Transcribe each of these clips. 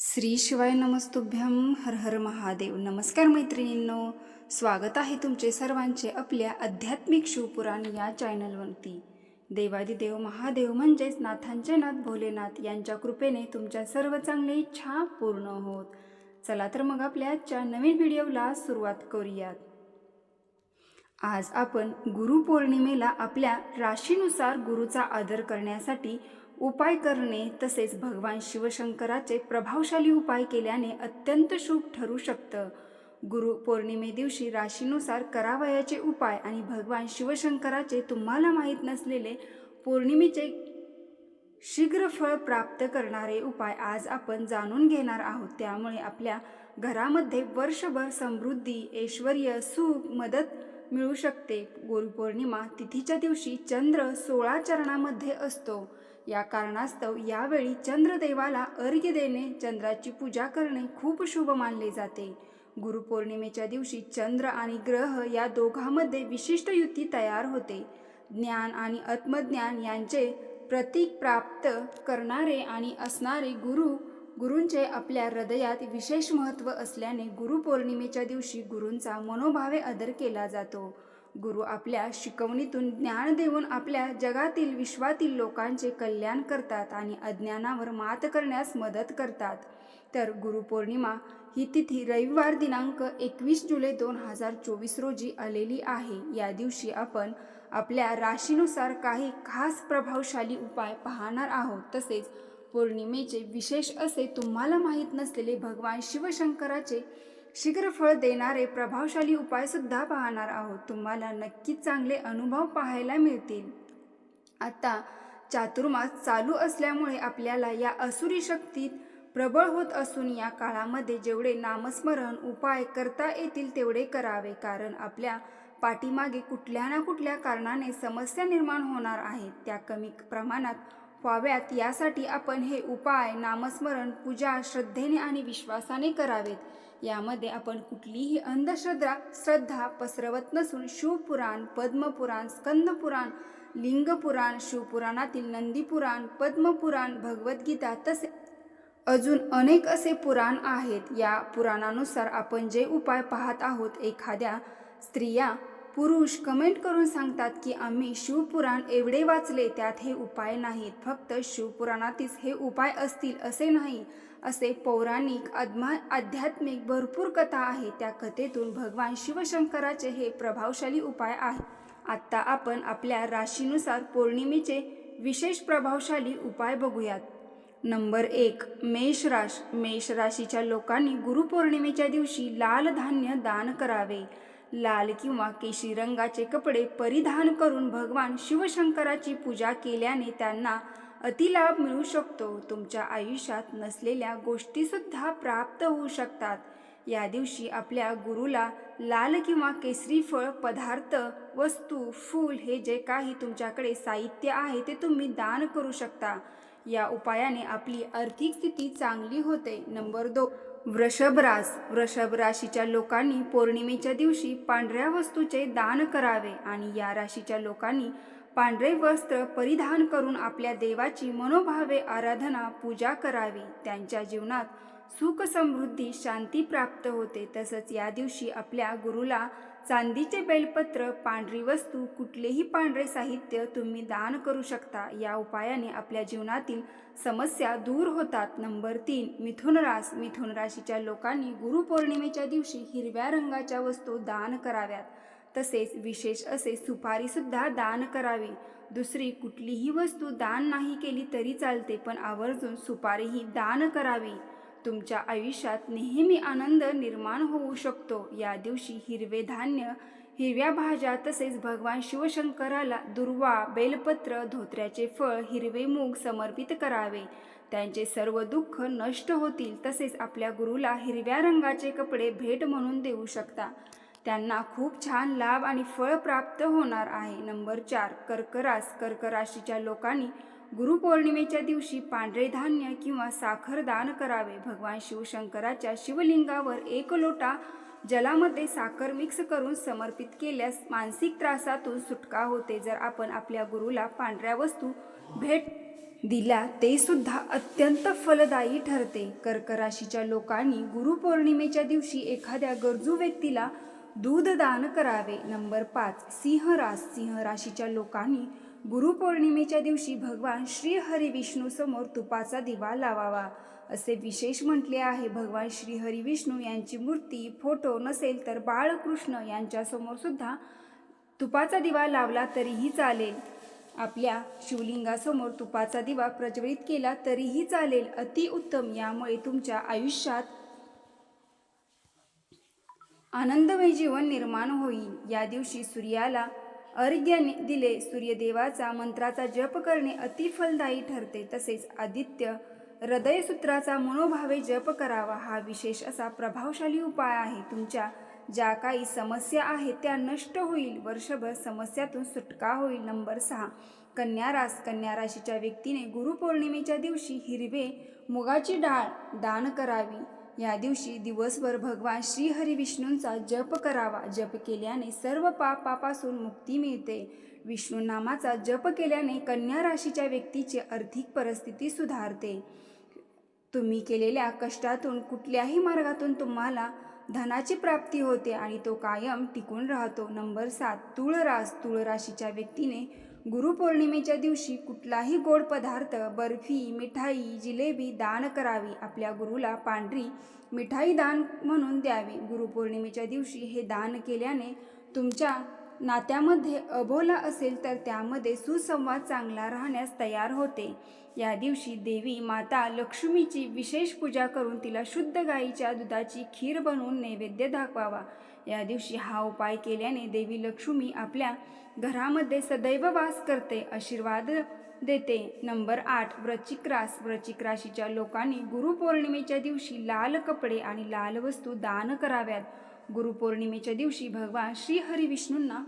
श्री शिवाय नमस्तुभ्यम हर हर महादेव. नमस्कार मैत्रिणींनो. स्वागत आहे तुमचे सर्वांचे आपल्या आध्यात्मिक शिवपुराण या चॅनलवरती. देवादिदेव महादेव म्हणजेच नाथांचे नाथ भोलेनाथ यांच्या कृपेने तुमच्या सर्व चांगल्या इच्छा पूर्ण होत. चला तर मग आपल्या आजच्या नवीन व्हिडिओला सुरुवात करूयात. आज आपण गुरुपौर्णिमेला आपल्या राशीनुसार गुरुचा आदर करण्यासाठी उपाय करणे तसेच भगवान शिवशंकराचे प्रभावशाली उपाय केल्याने अत्यंत शुभ ठरू शकतं. गुरु पौर्णिमे दिवशी राशीनुसार करावयाचे उपाय आणि भगवान शिवशंकराचे तुम्हाला माहीत नसलेले पौर्णिमेचे शीघ्र फळ प्राप्त करणारे उपाय आज आपण जाणून घेणार आहोत. त्यामुळे आपल्या घरामध्ये वर्षभर समृद्धी ऐश्वर सुख मदत मिळू शकते. गुरुपौर्णिमा तिथीच्या दिवशी चंद्र सोळा चरणामध्ये असतो. या कारणास्तव यावेळी चंद्रदेवाला अर्घ्य देणे चंद्राची पूजा करणे खूप शुभ मानले जाते. गुरुपौर्णिमेच्या दिवशी चंद्र आणि ग्रह या दोघांमध्ये विशिष्ट युती तयार होते. ज्ञान आणि आत्मज्ञान यांचे प्रतीक प्राप्त करणारे आणि असणारे गुरु गुरूंचे आपल्या हृदयात विशेष महत्त्व असल्याने गुरुपौर्णिमेच्या दिवशी गुरूंचा मनोभावे आदर केला जातो. गुरु आपल्या शिकवणीतून ज्ञान देऊन आपल्या जगातील विश्वातील लोकांचे कल्याण करतात आणि अज्ञानावर मात करण्यास मदत करतात. तर गुरुपौर्णिमा ही तिथी रविवार दिनांक एकवीस जुलै दोन हजार चोवीस रोजी आलेली आहे. या दिवशी आपण आपल्या राशीनुसार काही खास प्रभावशाली उपाय पाहणार आहोत. तसेच पौर्णिमेचे विशेष असे तुम्हाला माहीत नसलेले भगवान शिवशंकराचे शीघ्रफळ देणारे प्रभावशाली उपायसुद्धा पाहणार आहोत. तुम्हाला नक्कीच चांगले अनुभव पाहायला मिळतील. आता चातुर्मास चालू असल्यामुळे आपल्याला या असुरी शक्तीत प्रबळ होत असून या काळामध्ये जेवढे नामस्मरण उपाय करता येतील तेवढे करावे. कारण आपल्या पाठीमागे कुठल्या ना कुठल्या कारणाने समस्या निर्माण होणार आहेत. त्या कमी प्रमाणात व्हाव्यात यासाठी आपण हे उपाय नामस्मरण पूजा श्रद्धेने आणि विश्वासाने करावेत. यामध्ये आपण कुठलीही अंधश्रद्धा श्रद्धा पसरवत नसून शिवपुराण पद्मपुराण स्कंदपुराण लिंगपुराण शिवपुराणातील नंदीपुराण पद्मपुराण भगवद्गीता तसे अजून अनेक असे पुराण आहेत. या पुराणानुसार आपण जे उपाय पाहत आहोत एखाद्या स्त्रिया पुरुष कमेंट करून सांगतात की आम्ही शिवपुराण एवढे वाचले त्यात हे उपाय नाहीत. फक्त शिवपुराणातीच हे उपाय असतील असे नाही. असे पौराणिक अध्मा आध्यात्मिक भरपूर कथा आहे त्या कथेतून भगवान शिवशंकराचे हे प्रभावशाली उपाय आहे आत्ता आपण आपल्या राशीनुसार पौर्णिमेचे विशेष प्रभावशाली उपाय बघूयात. नंबर एक मेष राश. मेष राशीच्या लोकांनी गुरुपौर्णिमेच्या दिवशी लाल धान्य दान करावे. लाल किंवा केशी रंगाचे कपडे परिधान करून भगवान शिवशंकराची पूजा केल्याने त्यांना अतिलाभ मिळू शकतो. तुमच्या आयुष्यात नसलेल्या गोष्टीसुद्धा प्राप्त होऊ शकतात. या दिवशी आपल्या गुरुला लाल किंवा केसरी फळ पदार्थ वस्तू फूल हे जे काही तुमच्याकडे साहित्य आहे ते तुम्ही दान करू शकता. या उपायाने आपली आर्थिक स्थिती चांगली होते. नंबर दो वृषभरास वृषभ राशीच्या लोकांनी पौर्णिमेच्या दिवशी पांढऱ्या वस्तूचे दान करावे आणि या राशीच्या लोकांनी पांढरे वस्त्र परिधान करून आपल्या देवाची मनोभावे आराधना पूजा करावी. त्यांच्या जीवनात सुख समृद्धी शांती प्राप्त होते. तसंच या दिवशी आपल्या गुरुला चांदीचे बेलपत्र पांढरी वस्तू कुठलेही पांढरे साहित्य तुम्ही दान करू शकता. या उपायाने आपल्या जीवनातील समस्या दूर होतात. नंबर तीन मिथुन रास. मिथुन राशीच्या लोकांनी गुरुपौर्णिमेच्या दिवशी हिरव्या रंगाच्या वस्तू दान कराव्यात. तसेच विशेष असे सुपारीसुद्धा दान करावी. दुसरी कुठलीही वस्तू दान नाही केली तरी चालते पण आवर्जून सुपारीही दान करावी. तुमच्या आयुष्यात नेहमी आनंद निर्माण होऊ शकतो. या दिवशी हिरवे धान्य हिरव्या भाज्या तसेच भगवान शिवशंकराला दुर्वा बेलपत्र धोत्र्याचे फळ हिरवे मूग समर्पित करावे. त्यांचे सर्व दुःख नष्ट होतील तसेच आपल्या गुरुला हिरव्या रंगाचे कपडे भेट म्हणून देऊ शकता. त्यांना खूप छान लाभ आणि फळ प्राप्त होणार आहे. नंबर चार कर्करास कर्कराशीच्या लोकांनी गुरुपौर्णिमेच्या दिवशी पांढरे धान्य किंवा साखर दान करावे. भगवान शिवशंकराच्या शिवलिंगावर एक लोटा जलामध्ये साखर मिक्स करून समर्पित केल्यास मानसिक त्रासातून सुटका होते. जर आपण आपल्या गुरुला पांढऱ्या वस्तू भेट दिल्या ते सुद्धा अत्यंत फलदायी ठरते. कर्क राशीच्या लोकांनी गुरुपौर्णिमेच्या दिवशी एखाद्या गरजू व्यक्तीला दूध दान करावे. नंबर पाच सिंहरास सिंह राशीच्या लोकांनी गुरुपौर्णिमेच्या दिवशी भगवान श्री हरी समोर तुपाचा दिवा लावावा. असे विशेष म्हटले आहे भगवान श्री विष्णू यांची मूर्ती फोटो नसेल तर बाळकृष्ण यांच्यासमोर सुद्धा तुपाचा दिवा लावला तरीही चालेल. आपल्या शिवलिंगासमोर तुपाचा दिवा प्रज्वलित केला तरीही चालेल. अतिउत्तम. यामुळे तुमच्या आयुष्यात आनंदमय जीवन निर्माण होईल या दिवशी सूर्याला अर्घ्य नि- दिले. सूर्यदेवाचा मंत्राचा जप करणे अतिफलदायी ठरते. तसेच आदित्य हृदयसूत्राचा मनोभावे जप करावा हा विशेष असा प्रभावशाली उपाय आहे. तुमच्या ज्या काही समस्या आहेत त्या नष्ट होईल. वर्षभर समस्यातून सुटका होईल. नंबर सहा. कन्या रास कन्या राशीच्या व्यक्तीने गुरुपौर्णिमेच्या दिवशी हिरवे मुगाची डाळ दान करावी. या दिवशी दिवसभर भगवान श्रीहरी विष्णूंचा जप करावा. जप केल्याने सर्व पापापासून मुक्ती मिळते. विष्णू नामाचा जप केल्याने कन्या राशीच्या व्यक्तीची आर्थिक परिस्थिती सुधारते. तुम्ही केलेल्या कष्टातून कुठल्याही मार्गातून तुम्हाला धनाची प्राप्ती होते आणि तो कायम टिकून राहतो. नंबर सात तुळ रास तुळ राशीच्या व्यक्तीने गुरुपौर्णिमेच्या दिवशी कुठलाही गोड पदार्थ बर्फी मिठाई जिलेबी दान करावी. आपल्या गुरुला पांढरी मिठाई दान म्हणून द्यावी. गुरुपौर्णिमेच्या दिवशी हे दान केल्याने तुमच्या नात्यामध्ये अबोला असेल तर त्यामध्ये सुसंवाद चांगला राहण्यास तयार होते. या दिवशी देवी माता लक्ष्मीची विशेष पूजा करून तिला शुद्ध गाईच्या दुधाची खीर बनवून नैवेद्य दाखवावा. या दिवशी हा उपाय केल्याने देवी लक्ष्मी आपल्या घरामध्ये सदैव वास करते आशीर्वाद देते. नंबर आठ व्रचिक रास व्रचिक राशीच्या लोकांनी गुरुपौर्णिमेच्या दिवशी लाल कपडे आणि लाल वस्तू दान कराव्यात. गुरुपौर्णिमेच्या दिवशी भगवान श्रीहरिविष्णूंना विष्णूंना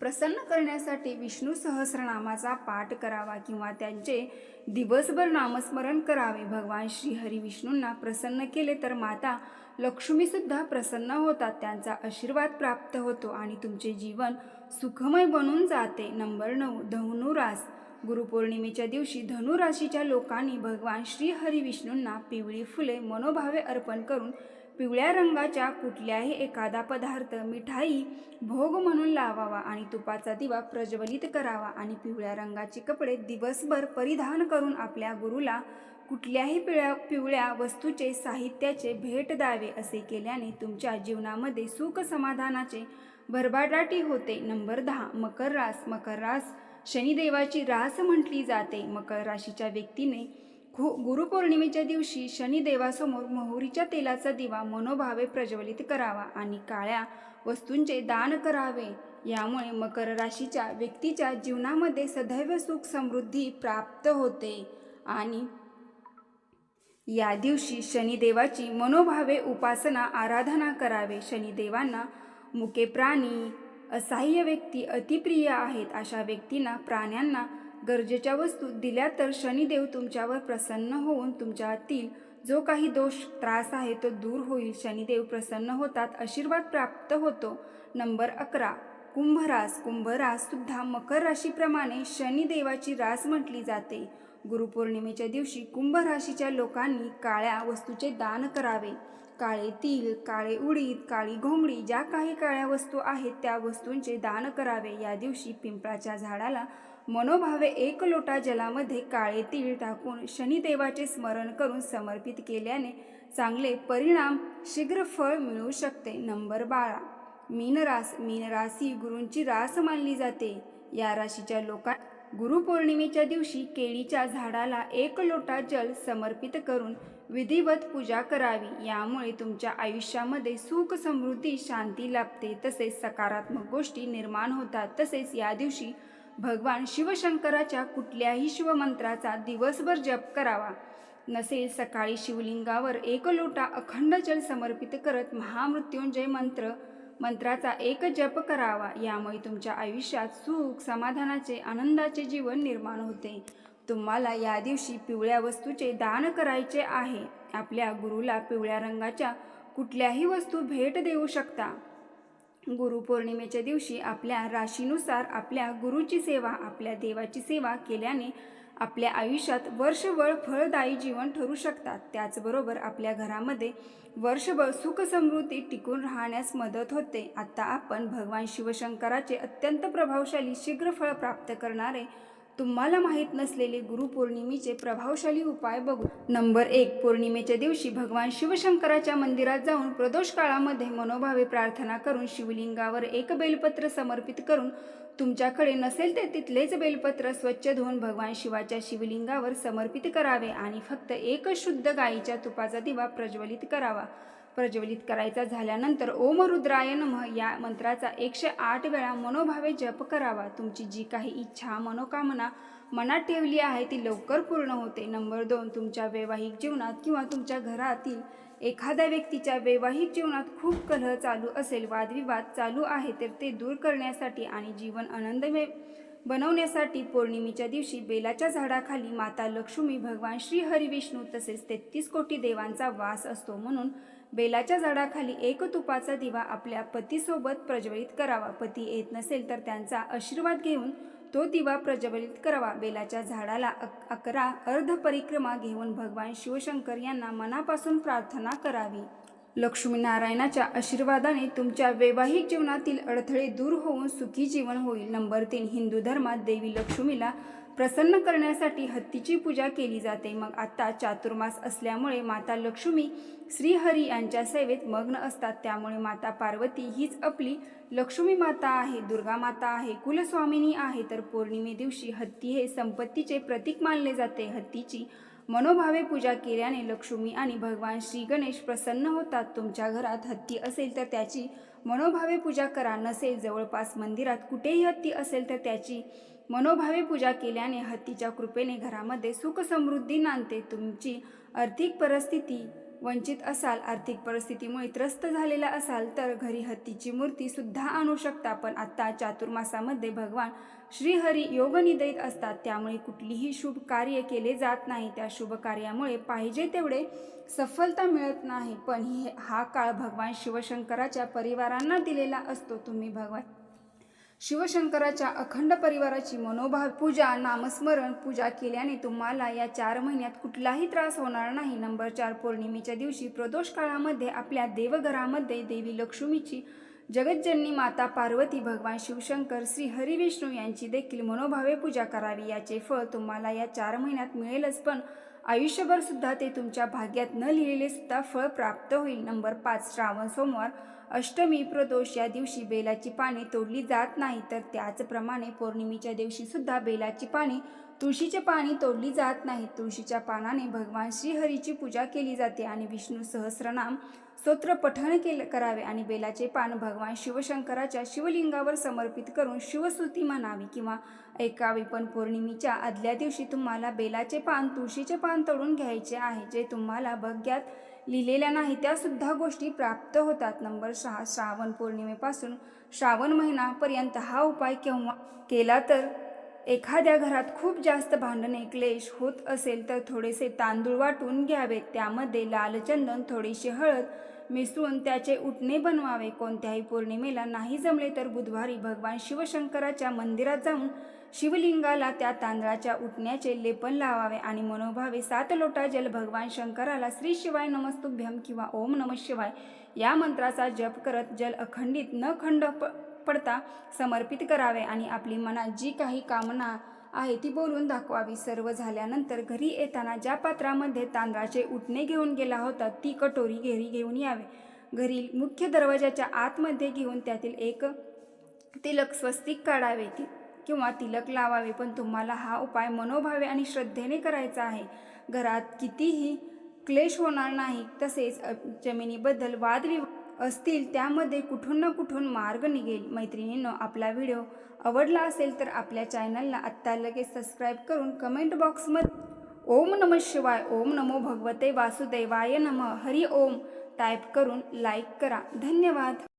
प्रसन्न करण्यासाठी विष्णू सहस्रनामाचा पाठ करावा किंवा त्यांचे दिवसभर नामस्मरण करावे. भगवान श्रीहरी विष्णूंना प्रसन्न केले तर माता लक्ष्मीसुद्धा प्रसन्न होतात त्यांचा आशीर्वाद प्राप्त होतो आणि तुमचे जीवन सुखमय बनून जाते. नंबर नऊ धनुरास. गुरुपौर्णिमेच्या दिवशी धनुराशीच्या लोकांनी भगवान श्री हरी विष्णूंना पिवळी फुले मनोभावे अर्पण करून पिवळ्या रंगाच्या कुठल्याही एखादा पदार्थ मिठाई भोग म्हणून लावावा आणि तुपाचा दिवा प्रज्वलित करावा आणि पिवळ्या रंगाचे कपडे दिवसभर परिधान करून आपल्या गुरुला कुठल्याही पिळ्या पिवळ्या वस्तूचे साहित्याचे भेट द्यावे असे केल्याने तुमच्या जीवनामध्ये सुख समाधानाचे भरभराटी होते. नंबर दहा मकर रास मकर रास. शनिदेवाची रास म्हटली जाते. मकर राशीच्या व्यक्तीने खु गुरुपौर्णिमेच्या दिवशी शनिदेवासमोर मोहरीच्या तेलाचा दिवा मनोभावे प्रज्वलित करावा आणि काळ्या वस्तूंचे दान करावे. यामुळे मकर राशीच्या व्यक्तीच्या जीवनामध्ये सदैव सुख समृद्धी प्राप्त होते आणि या दिवशी शनिदेवाची मनोभावे उपासना आराधना करावे. शनिदेवांना मुके प्राणी असहाय्य व्यक्ती अतिप्रिय आहेत. अशा व्यक्तींना प्राण्यांना गरजेच्या वस्तू दिल्या तर शनिदेव तुमच्यावर प्रसन्न होऊन तुमच्यातील जो काही दोष त्रास आहे तो दूर होईल. शनिदेव प्रसन्न होतात आशीर्वाद प्राप्त होतो. नंबर अकरा. कुंभरास. कुंभरास सुद्धा मकर राशीप्रमाणे शनिदेवाची रास म्हटली जाते. गुरुपौर्णिमेच्या दिवशी कुंभ राशीच्या लोकांनी काळ्या वस्तूचे दान करावे. काळे तीळ काळे उडीद काळी घोंगडी ज्या काही काळ्या वस्तू आहेत त्या वस्तूंचे दान करावे. या दिवशी पिंपळाच्या झाडाला मनोभावे एक लोटा जलामध्ये काळे तीळ टाकून शनिदेवाचे स्मरण करून समर्पित केल्याने चांगले परिणाम शीघ्र फळ मिळू शकते. नंबर बारा मीनरास मीनरासी गुरूंची रास मानली जाते. या राशीच्या लोकां गुरुपौर्णिमेच्या दिवशी केळीच्या झाडाला एक लोटा जल समर्पित करून विधिवत पूजा करावी. यामुळे तुमच्या आयुष्यामध्ये सुख समृद्धी शांती लाभते. तसेच सकारात्मक गोष्टी निर्माण होतात. तसेच या दिवशी भगवान शिवशंकराच्या कुठल्याही शिवमंत्राचा दिवसभर जप करावा. नसेल सकाळी शिवलिंगावर एक लोटा अखंड जल समर्पित करत महामृत्युंजय मंत्र मंत्राचा एक जप करावा. यामुळे तुमच्या आयुष्यात सुख समाधानाचे आनंदाचे जीवन निर्माण होते. तुम्हाला या दिवशी पिवळ्या वस्तूचे दान करायचे आहे. आपल्या गुरुला पिवळ्या रंगाच्या कुठल्याही वस्तू भेट देऊ शकता. गुरुपौर्णिमेच्या दिवशी आपल्या राशीनुसार आपल्या गुरुची सेवा आपल्या देवाची सेवा केल्याने आपल्या आयुष्यात वर्षभर फळदायी जीवन ठरू शकतात. त्याचबरोबर आपल्या घरामध्ये वर्षभर सुख समृद्धी टिकून राहण्यास मदत होते. आता आपण भगवान शिवशंकराचे अत्यंत प्रभावशाली शीघ्र फळ प्राप्त करणारे तुम्हाला माहीत नसलेले गुरुपौर्णिमेचे प्रभावशाली उपाय बघू. नंबर एक पौर्णिमेच्या दिवशी भगवान शिवशंकराच्या मंदिरात जाऊन प्रदोष काळामध्ये मनोभावे प्रार्थना करून शिवलिंगावर एक बेलपत्र समर्पित करून तुमच्याकडे नसेल तर तिथलेच बेलपत्र स्वच्छ धुवून भगवान शिवाच्या शिवलिंगावर समर्पित करावे आणि फक्त एक शुद्ध गायीच्या तुपाचा दिवा प्रज्वलित करावा. प्रज्वलित करायचा झाल्यानंतर ओम रुद्राय नमः या मंत्राचा एकशे आठ वेळा मनोभावे जप करावा. तुमची जी काही इच्छा मनोकामना मनात ठेवली आहे ती लवकर पूर्ण होते. नंबर दोन तुमच्या वैवाहिक जीवनात किंवा तुमच्या घरातील एखाद्या व्यक्तीच्या वैवाहिक जीवनात खूप कलह चालू असेल वादविवाद चालू आहे तर ते दूर करण्यासाठी आणि जीवन आनंदमय बनवण्यासाठी पौर्णिमेच्या दिवशी बेलाच्या झाडाखाली माता लक्ष्मी भगवान श्री हरिविष्णू तसेच तेहतीस कोटी देवांचा वास असतो म्हणून बेलाच्या झाडाखाली एक तुपाचा दिवा आपल्या पतीसोबत प्रज्वलित करावा. पती येत नसेल तर त्यांचा आशीर्वाद घेऊन तो दिवा प्रज्वलित करावा. बेलाच्या झाडाला अक अकरा अर्ध परिक्रमा घेऊन भगवान शिवशंकर यांना मनापासून प्रार्थना करावी. लक्ष्मीनारायणाच्या आशीर्वादाने तुमच्या वैवाहिक जीवनातील अडथळे दूर होऊन सुखी जीवन होईल. नंबर तीन हिंदू धर्मात देवी लक्ष्मीला प्रसन्न करण्यासाठी हत्तीची पूजा केली जाते. मग आता चातुर्मास असल्यामुळे माता लक्ष्मी श्रीहरी यांच्या सेवेत मग्न असतात. त्यामुळे माता पार्वती हीच आपली लक्ष्मी माता आहे दुर्गा माता आहे कुलस्वामिनी आहे. तर पौर्णिमे दिवशी हत्ती हे संपत्तीचे प्रतीक मानले जाते. हत्तीची मनोभावे पूजा केल्याने लक्ष्मी आणि भगवान श्री गणेश प्रसन्न होतात. तुमच्या घरात हत्ती असेल तर त्याची मनोभावे पूजा करा. नसेल जवळपास मंदिरात कुठेही हत्ती असेल तर त्याची मनोभावे पूजा केल्याने हत्तीच्या कृपेने घरामध्ये सुख समृद्धी नांदते. तुमची आर्थिक परिस्थिती वंचित असाल आर्थिक परिस्थितीमुळे त्रस्त झालेला असाल तर घरी हत्तीची मूर्ती सुद्धा आणू शकता. पण आत्ता चातुर्मासामध्ये भगवान श्रीहरी योगनिदयित असतात. त्यामुळे कुठलीही शुभ कार्य केले जात नाही. त्या शुभ कार्यामुळे पाहिजे तेवढे सफलता मिळत नाही. पण हे हा काळ भगवान शिवशंकराच्या परिवारांना दिलेला असतो. तुम्ही भगवान शिवशंकराच्या अखंड परिवाराची मनोभाव पूजा नामस्मरण पूजा केल्याने तुम्हाला या चार महिन्यात कुठलाही त्रास होणार नाही. नंबर चार पौर्णिमेच्या दिवशी प्रदोष काळामध्ये आपल्या देवघरामध्ये देवी लक्ष्मीची जगज्जननी माता पार्वती भगवान शिवशंकर श्री हरिविष्णू यांची देखील मनोभावे पूजा करावी. याचे फळ तुम्हाला या चार महिन्यात मिळेलच पण आयुष्यभर सुद्धा ते तुमच्या भाग्यात न लिहिलेले सुद्धा फळ प्राप्त होईल. नंबर पाच श्रावण सोमवार. अष्टमी प्रदोष या दिवशी बेलाची पाने तोडली जात नाही तर त्याचप्रमाणे पौर्णिमेच्या दिवशी सुद्धा बेलाची पाने तुळशीचे पाणी तोडली जात नाही. तुळशीच्या पानाने भगवान श्रीहरीची पूजा केली जाते आणि विष्णू सहस्रनाम स्तोत्र पठण केले करावे आणि बेलाचे पान भगवान शिवशंकराच्या शिवलिंगावर समर्पित करून शिवस्तुती म्हणावी किंवा ऐकावी. पण पौर्णिमेच्या आदल्या दिवशी तुम्हाला बेलाचे पान तुळशीचे पान तोडून घ्यायचे आहे जे तुम्हाला भग्यात लिहिलेल्या नाही त्यासुद्धा गोष्टी प्राप्त होतात. नंबर सहा श्रावण पौर्णिमेपासून श्रावण महिनापर्यंत हा उपाय केव्हा केला तर? एखाद्या घरात खूप जास्त भांडणे क्लेश होत असेल तर थोडेसे तांदूळ वाटून घ्यावेत त्यामध्ये लालचंदन थोडीशी हळद मिसळून त्याचे उठणे बनवावे. कोणत्याही पौर्णिमेला नाही जमले तर बुधवारी भगवान शिवशंकराच्या मंदिरात जाऊन शिवलिंगाला त्या तांदळाच्या उठण्याचे लेपन लावावे आणि मनोभावे सात लोटा जल भगवान शंकराला श्री शिवाय नमस्तुभ्यम किंवा ओम नम शिवाय या मंत्राचा जप करत जल अखंडित न खंड प पडता समर्पित करावे आणि आपली मनात जी काही कामना आहे ती बोलून दाखवावी. सर्व झाल्यानंतर घरी येताना ज्या पात्रामध्ये तांदळाचे उठणे घेऊन गेला होता ती कटोरी घरी घेऊन यावे. घरी मुख्य दरवाजाच्या आतमध्ये घेऊन त्यातील एक तिलक स्वस्तिक काढावे. ती किंवा तिलक लावावे पण तुम्हाला हा उपाय मनोभावे आणि श्रद्धेने करायचा आहे. घरात कितीही क्लेश होणार नाही तसेच जमिनीबद्दल वादविवाद असतील त्यामध्ये कुठून ना कुठून मार्ग निघेल. मैत्रिणींनो आपला व्हिडिओ आवडला असेल तर आपल्या चॅनलला आत्ता लगेच सबस्क्राईब करून कमेंट बॉक्समध्ये ओम नम शिवाय ओम नमो भगवते वासुदेवाय नम हरी ओम टाईप करून लाईक करा. धन्यवाद.